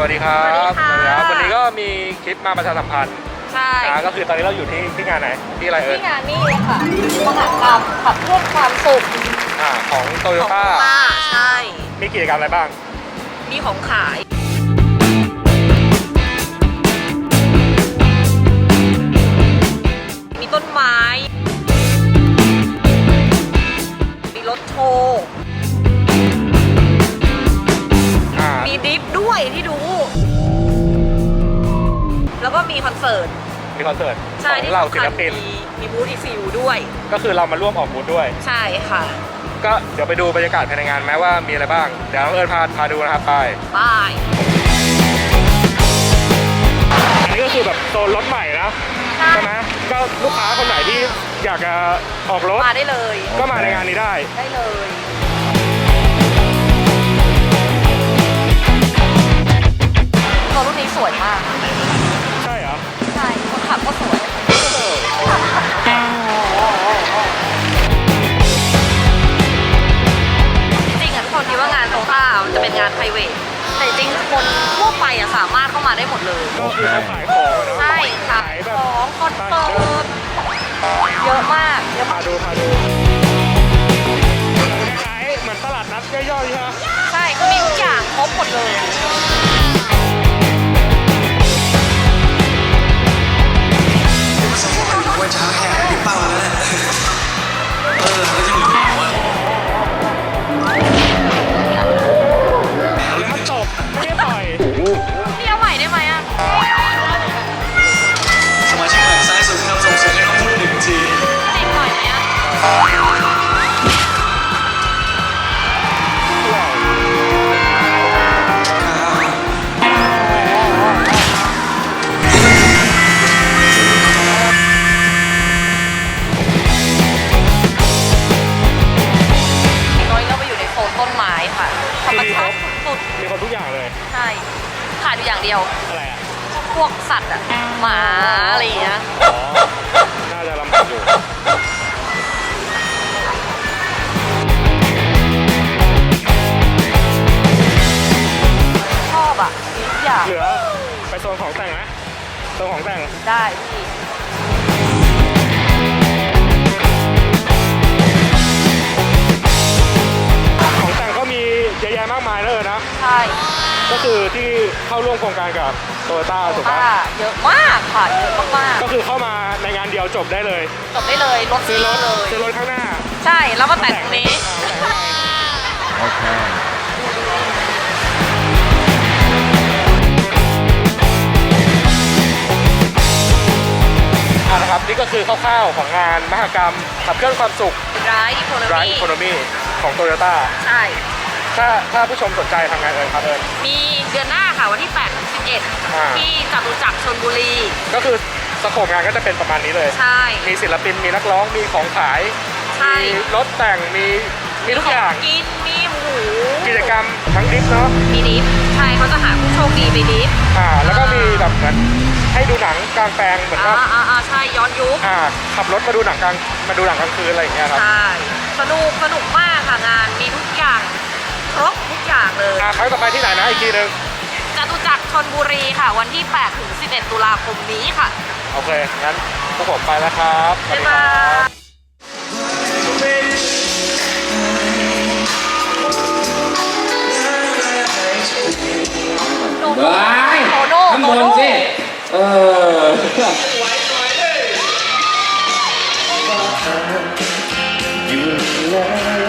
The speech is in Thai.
สวัสดีครับสวัสดีค่ะบวันนี้ก็มีคลิปมาประชาสัมพันธ์ใช่นะก็คือตอนนี้เราอยู่ที่ที่งานไหน ที่อะไรเอ่ยที่งานนี่เลยค่ะมหากรรมขับเคลื่อนความสุขอ่าของโตโยของต้าป้าใช่ มีกิจกรรมอะไรบ้าง มีของขาย วก็มีคอนเสิร์ตมีคอนเสิร์ตใช่ของที่เราสำศิคัลญปิน มีมีบูธอีฟิวด้วย ก็คือเรามาร่วมออกบูธด้วย ใช่ค่ะก็เดี๋ยวไปดูบรรยากาศภายในงานไหมว่ามีอะไรบ้าง เดี๋ยวน้องเอิญพาพาดูนะครับไปป้ายอันนี้ก็คือแบบโซนรถใหม่นะใช่ไหมก็ลูกค้าคนไหนที่อยากจะออกรถ มาได้เลย ก็มาในงานนี้ได้ ได้เลยานไพรเวทแต่จริงๆคนทั่วไปอะสามารถเข้ามาได้หมดเลย ก็คือเขาขายของอะเนาะใช่ค่ะขายแบขบองคอนเสิร์ตเยอะมากเยอะากพามดูพาดูคล้ายๆเหมือนตลาดนัดย่อยๆใช่ไหม ใช่คือมีทุกอย่างครบหมดเลย ธรรมชาติสุดมีคนทุกอย่างเลย ๆใช่ขาดอยู่อย่างเดียว อะไรอะ พวกสัตว์อะหมาอะไรอย่างเงี้ยอ๋อ น่าจะลำบากอยู่ ชอบอะมีทุกอย่างเหลือ ไปโซนของแต่งไหมโซนของแต่ง ได้พี่ ก็คือที่เข้าร่วมโครงการกับโตโยต้าถูกป้าปะเยอะมากค่ะเยอะมากก็คือเข้ามาในงานเดียวจบได้เลย ๆจบได้เลยรถซื้อรถเลยซื้อรถข้างหน้าใช่แล้วมาแต่งตรงนี้ อ่าแต่งข้างในอ่านะครับนี่ก็คือคร่าวๆของงานมหกรรมขับเคลื่อนความสุข ร้ายอีโคโน Drive มี Economy ของโตโยต้า ใช่ ถ้าถ้าผู้ชมสนใจทำงานเอิญครับเอิญ มีเดือนหน้าค่ะวันที่8ถึงอ่า 11 ที่จตุจักรชลบุรี ก็คือสโคปงานก็จะเป็นประมาณนี้เลย ใช่ มีศิลปินมีนักร้องมีของขาย ใช่ มีรถแต่งมีมีทุกอย่างกินมีหมูกิจกรรมทั้งดริฟต์เนาะมีดิฟใช่เขาจะหาผู้โชคดีไปดิฟอ่า แล้วก็มีแบบเหมือนให้ดูหนังกลางแปลงเหมือนอ่าว่าอ่าอ่าใช่ย้อนยุคอ่าขับรถมาดูหนังกลางมาดูหนังกลางคืนอะไรอย่างเงี้ยครับ ใช่สนุกสนุกมากค่ะงานมีทุกอย่าง ครั้งต่อไปที่ไหนนะอีกทีหนึ่งจตุจักรชนบุรีค่ะ วันที่ 8 ถึง 11 ตุลาคมนี้ค่ะ โอเค งั้นพวกผมไปแล้วครับสวัสบ๊ายดีครับ บาย โนโนว้ายโนโนข้างบนสิเออ อยู่แล้